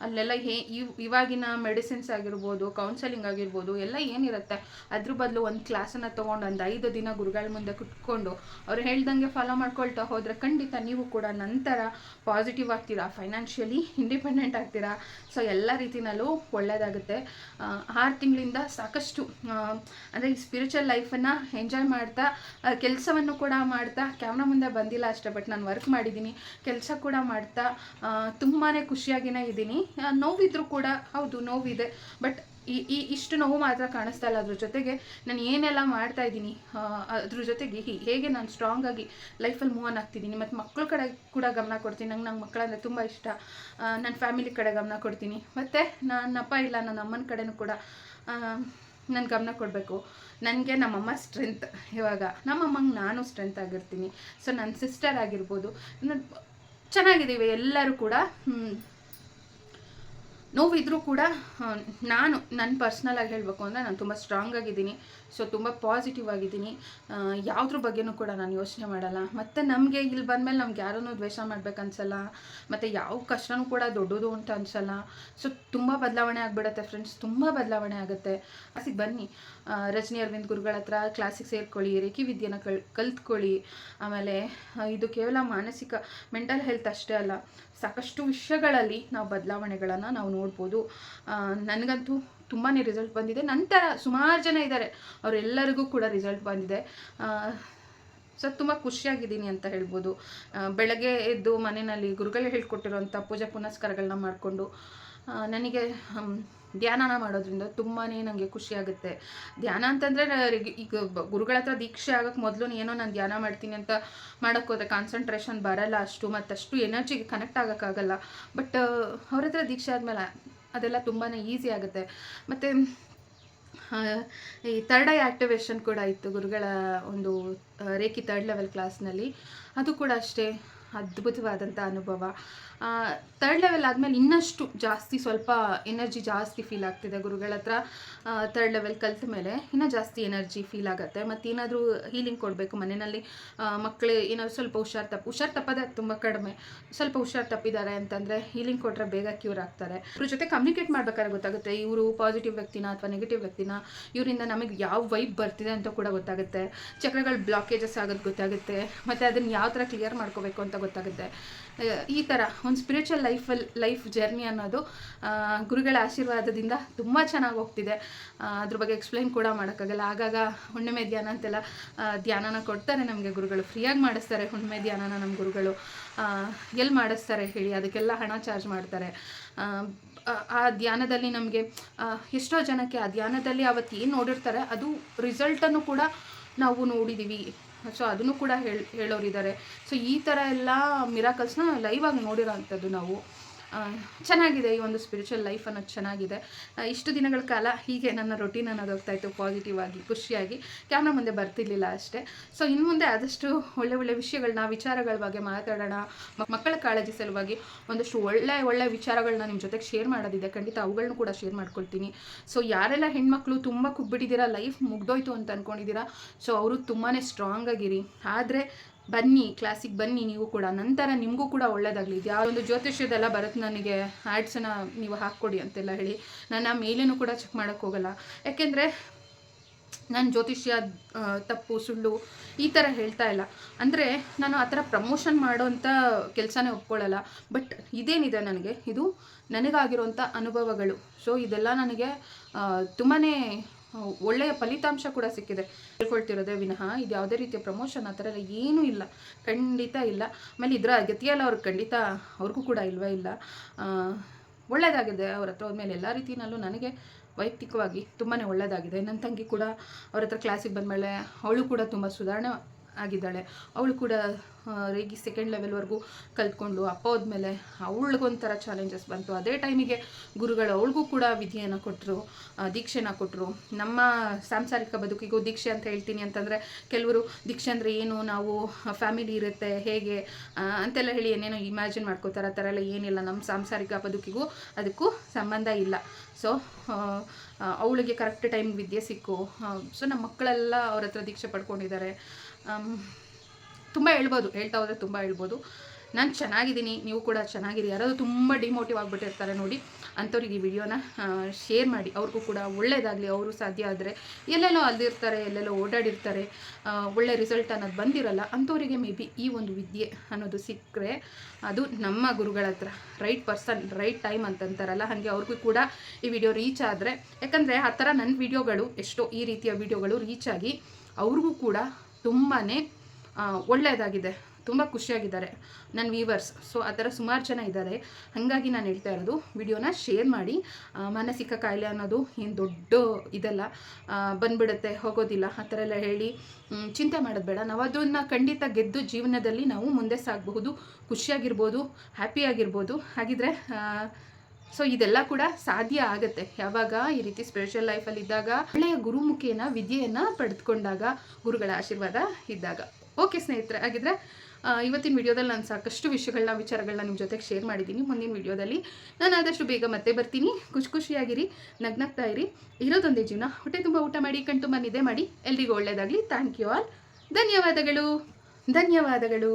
[SPEAKER 1] ಅಲ್ಲೆಲ್ಲ ಹೇ, ಇವ್, ಇವಾಗಿನ ಮೆಡಿಸಿನ್ಸ್ ಆಗಿರ್ಬೋದು ಕೌನ್ಸೆಲಿಂಗ್ ಆಗಿರ್ಬೋದು, ಎಲ್ಲ ಏನಿರುತ್ತೆ? ಅದ್ರ ಬದಲು ಒಂದು ಕ್ಲಾಸನ್ನು ತೊಗೊಂಡು ಒಂದು ಐದು ದಿನ ಗುರುಗಳ ಮುಂದೆ ಕುತ್ಕೊಂಡು ಅವ್ರು ಹೇಳ್ದಂಗೆ ಫಾಲೋ ಮಾಡ್ಕೊಳ್ತಾ ಹೋದರೆ ಖಂಡಿತ ನೀವು ಕೂಡ ನಂತರ ಪಾಸಿಟಿವ್ ಆಗ್ತೀರಾ? ಫೈನಾನ್ಷಿಯಲಿ ಇಂಡಿಪೆಂಡೆಂಟ್ ಆಗ್ತೀರಾ? ಸೊ ಎಲ್ಲ ರೀತಿನಲ್ಲೂ ಒಳ್ಳೆಯದಾಗುತ್ತೆ ಆರು ತಿಂಗಳಿಂದ ಸಾಕಷ್ಟು ಅಂದರೆ ಈ ಸ್ಪಿರಿಚುವಲ್ ಲೈಫನ್ನು ಎಂಜಾಯ್ ಮಾಡ್ತಾ ಕೆಲಸವನ್ನು ಕೂಡ ಮಾಡ್ತಾ, ಕ್ಯಾಮ್ರಾ ಮುಂದೆ ಬಂದಿಲ್ಲ ಅಷ್ಟೇ ಬಟ್ ನಾನು ವರ್ಕ್ ಮಾಡಿದ್ದೀನಿ. ಕೆಲಸ ಕೂಡ ಮಾಡ್ತಾ ತುಂಬಾ ಖುಷಿಯಾಗಿನೇ ಇದ್ದೀನಿ. ನೋವಿದ್ರು ಕೂಡ, ಹೌದು, ನೋವಿದೆ ಬಟ್ ಈ ಈ ಇಷ್ಟು ನೋವು ಮಾತ್ರ ಕಾಣಿಸ್ತಾ ಇಲ್ಲ. ಅದ್ರ ಜೊತೆಗೆ ನಾನು ಏನೆಲ್ಲ ಮಾಡ್ತಾ ಇದ್ದೀನಿ ಅದ್ರ ಜೊತೆಗೆ ಹೇಗೆ ನಾನು ಸ್ಟ್ರಾಂಗ್ ಆಗಿ ಲೈಫಲ್ಲಿ ಮೂವ್ ಆನ್ ಆಗ್ತಿದ್ದೀನಿ. ಮತ್ತು ಮಕ್ಕಳ ಕಡೆ ಕೂಡ ಗಮನ ಕೊಡ್ತೀನಿ. ನಂಗೆ ನಂಗೆ ಮಕ್ಕಳಂದ್ರೆ ತುಂಬ ಇಷ್ಟ. ನನ್ನ ಫ್ಯಾಮಿಲಿ ಕಡೆ ಗಮನ ಕೊಡ್ತೀನಿ. ಮತ್ತು ನನ್ನ ಅಪ್ಪ ಇಲ್ಲ ನನ್ನ ಅಮ್ಮನ ಕಡೆನೂ ಕೂಡ ನಾನು ಗಮನ ಕೊಡಬೇಕು. ನನಗೆ ನಮ್ಮಮ್ಮ ಸ್ಟ್ರೆಂತ್ ಇವಾಗ. ನಮ್ಮಮ್ಮಂಗೆ ನಾನು ಸ್ಟ್ರೆಂತ್ ಆಗಿರ್ತೀನಿ. ಸೊ ನನ್ನ ಸಿಸ್ಟರ್ ಆಗಿರ್ಬೋದು. ನನ್- ಚೆನ್ನಾಗಿದ್ದೀವಿ. ಎಲ್ಲರೂ ಕೂಡ ನೋವಿದ್ರೂ ಕೂಡ ನಾನು ನನ್ನ ಪರ್ಸ್ನಲಾಗಿ ಹೇಳಬೇಕು ಅಂದರೆ ನಾನು ತುಂಬ ಸ್ಟ್ರಾಂಗ್ ಆಗಿದ್ದೀನಿ. ಸೊ ತುಂಬ ಪಾಸಿಟಿವ್ ಆಗಿದ್ದೀನಿ. ಯಾವುದ್ರ ಬಗ್ಗೆನೂ ಕೂಡ ನಾನು ಯೋಚನೆ ಮಾಡಲ್ಲ. ಮತ್ತು ನಮಗೆ ಇಲ್ಲಿ ಬಂದಮೇಲೆ ನಮ್ಗೆ ಯಾರನ್ನೂ ದ್ವೇಷ ಮಾಡ್ಬೇಕು ಅನ್ಸಲ್ಲ. ಮತ್ತು ಯಾವ ಕಷ್ಟನೂ ಕೂಡ ದೊಡ್ಡದು ಅಂತ ಅನ್ಸಲ್ಲ. ಸೊ ತುಂಬ ಬದಲಾವಣೆ ಆಗಿಬಿಡತ್ತೆ ಫ್ರೆಂಡ್ಸ್ ತುಂಬ ಬದಲಾವಣೆ ಆಗುತ್ತೆ. ಕ್ಲಾಸಿಗೆ ಬನ್ನಿ. ರಜನಿ ಅರವಿಂದ್ ಗುರುಗಳ ಹತ್ರ ಕ್ಲಾಸಿಗೆ ಸೇರ್ಕೊಳ್ಳಿ, ರೇಖಿ ವಿದ್ಯೆನ ಕಲ್ ಕಲ್ತ್ಕೊಳ್ಳಿ. ಆಮೇಲೆ ಇದು ಕೇವಲ ಮಾನಸಿಕ ಮೆಂಟಲ್ ಹೆಲ್ತ್ ಅಷ್ಟೇ ಅಲ್ಲ. ಸಾಕಷ್ಟು ವಿಷಯಗಳಲ್ಲಿ ನಾವು ಬದಲಾವಣೆಗಳನ್ನು ನಾವು ನೋಡ್ಬೋದು. ನನಗಂತೂ ತುಂಬಾ ರಿಸಲ್ಟ್ ಬಂದಿದೆ. ನಂತರ ಸುಮಾರು ಜನ ಇದ್ದಾರೆ ಅವರೆಲ್ಲರಿಗೂ ಕೂಡ ರಿಸಲ್ಟ್ ಬಂದಿದೆ. ಸೊ ತುಂಬ ಖುಷಿಯಾಗಿದ್ದೀನಿ ಅಂತ ಹೇಳ್ಬೋದು. ಬೆಳಗ್ಗೆ ಎದ್ದು ಮನೆಯಲ್ಲಿ ಗುರುಗಳು ಹೇಳ್ಕೊಟ್ಟಿರುವಂಥ ಪೂಜೆ ಪುನಸ್ಕಾರಗಳನ್ನ ಮಾಡಿಕೊಂಡು ನನಗೆ ಧ್ಯಾನನ ಮಾಡೋದ್ರಿಂದ ತುಂಬಾ ನನಗೆ ಖುಷಿ ಆಗುತ್ತೆ. ಧ್ಯಾನ ಅಂತಂದರೆ ಈಗ ಗುರುಗಳ ಹತ್ರ ದೀಕ್ಷೆ ಆಗೋಕ್ಕೆ ಮೊದಲು ಏನೋ ನಾನು ಧ್ಯಾನ ಮಾಡ್ತೀನಿ ಅಂತ ಮಾಡೋಕ್ಕೆ ಹೋದ್ರೆ ಕಾನ್ಸಂಟ್ರೇಷನ್ ಬರಲ್ಲ ಅಷ್ಟು ಮತ್ತು ಅಷ್ಟು ಎನರ್ಜಿಗೆ ಕನೆಕ್ಟ್ ಆಗೋಕ್ಕಾಗಲ್ಲ ಬಟ್ ಅವ್ರ ಹತ್ರ ದೀಕ್ಷೆ ಆದಮೇಲೆ ಅದೆಲ್ಲ ತುಂಬಾ ಈಸಿ ಆಗುತ್ತೆ. ಮತ್ತು ಈ ತರ್ಡ್ ಐ ಆ್ಯಕ್ಟಿವೇಶನ್ ಕೂಡ ಇತ್ತು ಗುರುಗಳ ಒಂದು ರೇಖಿ ತರ್ಡ್ ಲೆವೆಲ್ ಕ್ಲಾಸ್ನಲ್ಲಿ ಅದು ಕೂಡ ಅಷ್ಟೇ ಅದ್ಭುತವಾದಂಥ ಅನುಭವ. ತರ್ಡ್ ಲೆವೆಲ್ ಆದಮೇಲೆ ಇನ್ನಷ್ಟು ಜಾಸ್ತಿ ಸ್ವಲ್ಪ ಎನರ್ಜಿ ಜಾಸ್ತಿ ಫೀಲ್ ಆಗ್ತಿದೆ ಗುರುಗಳ ಹತ್ರ. ತರ್ಡ್ ಲೆವೆಲ್ ಕಲ್ತ ಮೇಲೆ ಇನ್ನೂ ಜಾಸ್ತಿ ಎನರ್ಜಿ ಫೀಲ್ ಆಗುತ್ತೆ. ಮತ್ತು ಏನಾದರೂ ಹೀಲಿಂಗ್ ಕೊಡಬೇಕು ಮನೆಯಲ್ಲಿ. ಮಕ್ಕಳು ಏನಾದರೂ ಸ್ವಲ್ಪ ಹುಷಾರು ತಪ್ಪು ಹುಷಾರು ತಪ್ಪದೆ ತುಂಬ ಕಡಿಮೆ. ಸ್ವಲ್ಪ ಹುಷಾರು ತಪ್ಪಿದ್ದಾರೆ ಅಂತಂದರೆ ಹೀಲಿಂಗ್ ಕೊಟ್ಟರೆ ಬೇಗ ಕ್ಯೂರ್ ಆಗ್ತಾರೆ. ಇವ್ರ ಜೊತೆ ಕಮ್ಯುನಿಕೇಟ್ ಮಾಡಬೇಕಾದ್ರೆ ಗೊತ್ತಾಗುತ್ತೆ. ಇವರು ಪಾಸಿಟಿವ್ ವ್ಯಕ್ತಿನ ಅಥವಾ ನೆಗೆಟಿವ್ ವ್ಯಕ್ತಿನ? ಇವರಿಂದ ನಮಗೆ ಯಾವ ವೈಬ್ ಬರ್ತಿದೆ ಅಂತ ಕೂಡ ಗೊತ್ತಾಗುತ್ತೆ. ಚಕ್ರಗಳು ಬ್ಲಾಕೇಜಸ್ ಆಗೋದು ಗೊತ್ತಾಗುತ್ತೆ. ಮತ್ತು ಅದನ್ನು ಯಾವ ಥರ ಕ್ಲಿಯರ್ ಮಾಡ್ಕೋಬೇಕು ಅಂತ ಗೊತ್ತಾಗುತ್ತೆ. ಈ ಥರ ಒಂದು ಸ್ಪಿರಿಚುವಲ್ ಲೈಫಲ್ಲಿ ಲೈಫ್ ಜರ್ನಿ ಅನ್ನೋದು ಗುರುಗಳ ಆಶೀರ್ವಾದದಿಂದ ತುಂಬ ಚೆನ್ನಾಗಿ ಹೋಗ್ತಿದೆ. ಅದ್ರ ಬಗ್ಗೆ ಎಕ್ಸ್ಪ್ಲೈನ್ ಕೂಡ ಮಾಡೋಕ್ಕಾಗಲ್ಲ. ಆಗಾಗ ಹುಣ್ಣಿಮೆ ಧ್ಯಾನ ಅಂತೆಲ್ಲ ಧ್ಯಾನನ ಕೊಡ್ತಾರೆ ನಮಗೆ ಗುರುಗಳು. ಫ್ರೀಯಾಗಿ ಮಾಡಿಸ್ತಾರೆ ಹುಣ್ಣಿಮೆ ಧ್ಯಾನನ ನಮ್ಮ ಗುರುಗಳು. ಎಲ್ಲಿ ಮಾಡಿಸ್ತಾರೆ ಹೇಳಿ? ಅದಕ್ಕೆಲ್ಲ ಹಣ ಚಾರ್ಜ್ ಮಾಡ್ತಾರೆ. ಆ ಧ್ಯಾನದಲ್ಲಿ ನಮಗೆ ಎಷ್ಟೋ ಜನಕ್ಕೆ ಆ ಧ್ಯಾನದಲ್ಲಿ ಅವತ್ತು ಏನು ನೋಡಿರ್ತಾರೆ, ಅದು ರಿಸಲ್ಟನ್ನು ಕೂಡ ನಾವು ನೋಡಿದ್ದೀವಿ ಸೊ ಅದನ್ನು ಕೂಡ ಹೇಳಿ ಹೇಳೋರಿದ್ದಾರೆ ಸೊ ಈ ಥರ ಎಲ್ಲ ಮಿರಾಕಲ್ಸ್ನ ಲೈವಾಗಿ ನೋಡಿರೋ ಅಂಥದ್ದು ನಾವು. ಚೆನ್ನಾಗಿದೆ ಈ ಒಂದು ಸ್ಪಿರಿಚುವಲ್ ಲೈಫ್ ಅನ್ನೋದು ಚೆನ್ನಾಗಿದೆ. ಇಷ್ಟು ದಿನಗಳ ಕಾಲ ಹೀಗೆ ನನ್ನ ರೊಟೀನ್ ಅನ್ನೋದು ಹೋಗ್ತಾ ಇತ್ತು ಪಾಸಿಟಿವ್ ಆಗಿ, ಖುಷಿಯಾಗಿ. ಕ್ಯಾಮ್ರಾ ಮುಂದೆ ಬರ್ತಿರ್ಲಿಲ್ಲ ಅಷ್ಟೇ. ಸೊ ಇನ್ನು ಮುಂದೆ ಆದಷ್ಟು ಒಳ್ಳೆ ಒಳ್ಳೆ ವಿಷಯಗಳನ್ನ ವಿಚಾರಗಳ ಬಗ್ಗೆ ಮಾತಾಡೋಣ. ಮಕ್ಕಳ ಕಾಳಜಿ ಸಲುವಾಗಿ ಒಂದಷ್ಟು ಒಳ್ಳೆ ಒಳ್ಳೆ ವಿಚಾರಗಳನ್ನ ನಿಮ್ಮ ಜೊತೆಗೆ ಶೇರ್ ಮಾಡೋದಿದೆ. ಖಂಡಿತ ಅವುಗಳನ್ನ ಕೂಡ ಶೇರ್ ಮಾಡ್ಕೊಳ್ತೀನಿ. ಸೊ ಯಾರೆಲ್ಲ ಹೆಣ್ಮಕ್ಳು ತುಂಬ ಕುಗ್ಬಿಟ್ಟಿದ್ದೀರಾ ಲೈಫ್ ಮುಗ್ದೋಯ್ತು ಅಂತ ಅನ್ಕೊಂಡಿದ್ದೀರಾ ಸೊ ಅವರು ತುಂಬಾ ಸ್ಟ್ರಾಂಗ್ ಆಗಿರಿ. ಆದರೆ ಬನ್ನಿ ಕ್ಲಾಸಿಗೆ ಬನ್ನಿ ನೀವು ಕೂಡ. ನಂತರ ನಿಮಗೂ ಕೂಡ ಒಳ್ಳೇದಾಗಲಿ. ಇದು ಒಂದು ಜ್ಯೋತಿಷ್ಯದೆಲ್ಲ ಬರುತ್ತೆ ನನಗೆ ಆ್ಯಡ್ಸನ್ನು ನೀವು ಹಾಕ್ಕೊಡಿ ಅಂತೆಲ್ಲ ಹೇಳಿ ನನ್ನ ಮೇಲೇನೂ ಕೂಡ ಚೆಕ್ ಮಾಡೋಕ್ಕೆ ಹೋಗಲ್ಲ. ಯಾಕೆಂದರೆ ನಾನು ಜ್ಯೋತಿಷ್ಯ ತಪ್ಪು, ಸುಳ್ಳು ಈ ಥರ ಹೇಳ್ತಾ ಇಲ್ಲ. ಅಂದರೆ ನಾನು ಆ ಥರ ಪ್ರಮೋಷನ್ ಮಾಡೋವಂಥ ಕೆಲಸನೇ ಒಪ್ಕೊಳ್ಳಲ್ಲ ಬಟ್ ಇದೇನಿದೆ ನನಗೆ? ಇದು ನನಗಾಗಿರುವಂಥ ಅನುಭವಗಳು. ಸೊ ಇದೆಲ್ಲ ನನಗೆ ತುಂಬಾ ಒಳ್ಳೆಯ ಫಲಿತಾಂಶ ಕೂಡ ಸಿಕ್ಕಿದೆ. ಹೇಳ್ಕೊಳ್ತಿರೋದೇ ವಿನಃ ಇದು ಯಾವುದೇ ರೀತಿಯ ಪ್ರಮೋಷನ್ ಆ ಥರ ಎಲ್ಲ ಏನೂ ಇಲ್ಲ. ಖಂಡಿತ ಇಲ್ಲ. ಆಮೇಲೆ ಇದರ ಅಗತ್ಯ ಎಲ್ಲ ಅವ್ರಿಗೆ ಖಂಡಿತ ಅವ್ರಿಗೂ ಕೂಡ ಇಲ್ವೇ? ಇಲ್ಲ. ಒಳ್ಳೆಯದಾಗಿದೆ ಅವ್ರ ಹತ್ರ ಹೋದ್ಮೇಲೆ ಎಲ್ಲ ರೀತಿಯಲ್ಲೂ ನನಗೆ ವೈಯಕ್ತಿಕವಾಗಿ ತುಂಬಾ ಒಳ್ಳೆಯದಾಗಿದೆ ನನ್ನ ತಂಗಿ ಕೂಡ ಅವ್ರ ಹತ್ರ ಕ್ಲಾಸಿಗೆ ಬಂದಮೇಲೆ ಅವಳು ಕೂಡ ತುಂಬ ಸುಧಾರಣೆ ಆಗಿದ್ದಾಳೆ. ಅವಳು ಕೂಡ ರೇಗಿ ಸೆಕೆಂಡ್ ಲೆವೆಲ್ವರೆಗೂ ಕಲ್ತ್ಕೊಂಡು ಅಪ್ಪ ಹೋದ್ಮೇಲೆ ಅವಳಿಗೊಂಥರ ಚಾಲೆಂಜಸ್ ಬಂತು. ಅದೇ ಟೈಮಿಗೆ ಗುರುಗಳು ಅವಳಿಗೂ ಕೂಡ ವಿಧಿಯನ್ನು ಕೊಟ್ಟರು ದೀಕ್ಷೆನ ಕೊಟ್ಟರು ನಮ್ಮ ಸಾಂಸಾರಿಕ ಬದುಕಿಗೂ ದೀಕ್ಷೆ ಅಂತ ಹೇಳ್ತೀನಿ ಅಂತಂದರೆ, ಕೆಲವರು ದೀಕ್ಷೆ ಅಂದರೆ ಏನು, ನಾವು ಫ್ಯಾಮಿಲಿ ಇರುತ್ತೆ, ಹೇಗೆ ಅಂತೆಲ್ಲ ಹೇಳಿ ಏನೇನೋ ಇಮ್ಯಾಜಿನ್ ಮಾಡ್ಕೋತಾರೆ. ಆ ಥರ ಎಲ್ಲ ಏನಿಲ್ಲ. ನಮ್ಮ ಸಾಂಸಾರಿಕ ಬದುಕಿಗೂ ಅದಕ್ಕೂ ಸಂಬಂಧ ಇಲ್ಲ. ಸೊ ಅವಳಿಗೆ ಕರೆಕ್ಟ್ ಟೈಮ್ ವಿದ್ಯೆ ಸಿಕ್ಕು. ಸೊ ನಮ್ಮ ಮಕ್ಕಳೆಲ್ಲ ಅವ್ರ ಹತ್ರ ದೀಕ್ಷೆ ಪಡ್ಕೊಂಡಿದ್ದಾರೆ. ತುಂಬ ಹೇಳ್ಬೋದು, ಹೇಳ್ತಾ ಹೋದರೆ ತುಂಬ ಹೇಳ್ಬೋದು. ನಾನು ಚೆನ್ನಾಗಿದ್ದೀನಿ, ನೀವು ಕೂಡ ಚೆನ್ನಾಗಿರಿ. ಯಾರಾದರೂ ತುಂಬ ಡಿಮೋಟಿವ್ ಆಗಿಬಿಟ್ಟಿರ್ತಾರೆ ನೋಡಿ, ಅಂಥವ್ರಿಗೆ ಈ ವಿಡಿಯೋನ ಶೇರ್ ಮಾಡಿ. ಅವ್ರಿಗೂ ಕೂಡ ಒಳ್ಳೇದಾಗಲಿ, ಅವರು ಸಾಧ್ಯ ಆದರೆ. ಎಲ್ಲೆಲ್ಲೋ ಅಲ್ಲಿರ್ತಾರೆ ಎಲ್ಲೆಲ್ಲೋ ಓಡಾಡಿರ್ತಾರೆ ಒಳ್ಳೆ ರಿಸಲ್ಟ್ ಅನ್ನೋದು ಬಂದಿರಲ್ಲ, ಅಂಥವರಿಗೆ ಮೇ ಬಿ ಈ ಒಂದು ವಿದ್ಯೆ ಅನ್ನೋದು ಸಿಕ್ಕರೆ ಅದು ನಮ್ಮ ಗುರುಗಳ ಹತ್ರ ರೈಟ್ ಪರ್ಸನ್ ರೈಟ್ ಟೈಮ್ ಅಂತಂತಾರಲ್ಲ, ಹಾಗೆ ಅವ್ರಿಗೂ ಕೂಡ ಈ ವಿಡಿಯೋ ರೀಚ್ ಆದರೆ. ಯಾಕಂದರೆ ಆ ಥರ ನನ್ನ ವಿಡಿಯೋಗಳು ಎಷ್ಟೋ ಈ ರೀತಿಯ ವಿಡಿಯೋಗಳು ರೀಚ್ ಆಗಿ ಅವ್ರಿಗೂ ಕೂಡ ತುಂಬಾ ಒಳ್ಳೆಯದಾಗಿದೆ ತುಂಬ ಖುಷಿಯಾಗಿದ್ದಾರೆ ನನ್ನ ವೀವರ್ಸ್ ಸೊ ಆ ಥರ ಸುಮಾರು ಜನ ಇದ್ದಾರೆ. ಹಾಗಾಗಿ ನಾನು ಹೇಳ್ತಾ ಇರೋದು, ವಿಡಿಯೋನ ಶೇರ್ ಮಾಡಿ. ಮಾನಸಿಕ ಕಾಯಿಲೆ ಅನ್ನೋದು ಏನು ದೊಡ್ಡ ಇದೆಲ್ಲ ಬಂದ್ಬಿಡುತ್ತೆ, ಹೋಗೋದಿಲ್ಲ. ಆ ಥರ ಎಲ್ಲ ಹೇಳಿ ಚಿಂತೆ ಮಾಡೋದು ಬೇಡ. ನಾವು ಅದನ್ನು ಖಂಡಿತ ಗೆದ್ದು ಜೀವನದಲ್ಲಿ ನಾವು ಮುಂದೆ ಸಾಗಬಹುದು, ಖುಷಿಯಾಗಿರ್ಬೋದು ಹ್ಯಾಪಿಯಾಗಿರ್ಬೋದು ಹಾಗಿದ್ರೆ ಸೊ ಇದೆಲ್ಲ ಕೂಡ ಸಾಧ್ಯ ಆಗುತ್ತೆ. ಯಾವಾಗ ಈ ರೀತಿ ಸ್ಪಿರಿಚುವಲ್ ಲೈಫಲ್ಲಿ ಇದ್ದಾಗ, ಒಳ್ಳೆಯ ಗುರುಮುಖೇನ, ವಿದ್ಯೆಯನ್ನು ಪಡೆದುಕೊಂಡಾಗ, ಗುರುಗಳ ಆಶೀರ್ವಾದ ಇದ್ದಾಗ. ಓಕೆ ಸ್ನೇಹಿತರೆ, ಹಾಗಿದ್ರೆ ಇವತ್ತಿನ ವಿಡಿಯೋದಲ್ಲಿ ನಾನು ಸಾಕಷ್ಟು ವಿಷಯಗಳನ್ನ, ವಿಚಾರಗಳನ್ನ ನಿಮ್ಮ ಜೊತೆಗೆ ಶೇರ್ ಮಾಡಿದ್ದೀನಿ. ಮುಂದಿನ ವಿಡಿಯೋದಲ್ಲಿ ನಾನು ಆದಷ್ಟು ಬೇಗ ಮತ್ತೆ ಬರ್ತೀನಿ. ಖುಷಿ ಖುಷಿಯಾಗಿರಿ, ನಗ್ನಗ್ತಾ ಇರಿ. ಇರೋದೊಂದೇ ಜೀವನ. ಹೊಟ್ಟೆ ತುಂಬ ಊಟ ಮಾಡಿ, ಕಣ್ ತುಂಬ ನಿದ್ದೆ ಮಾಡಿ, ಎಲ್ರಿಗೂ ಒಳ್ಳೆಯದಾಗಲಿ ಥ್ಯಾಂಕ್ ಯು ಆಲ್ ಧನ್ಯವಾದಗಳು. ಧನ್ಯವಾದಗಳು.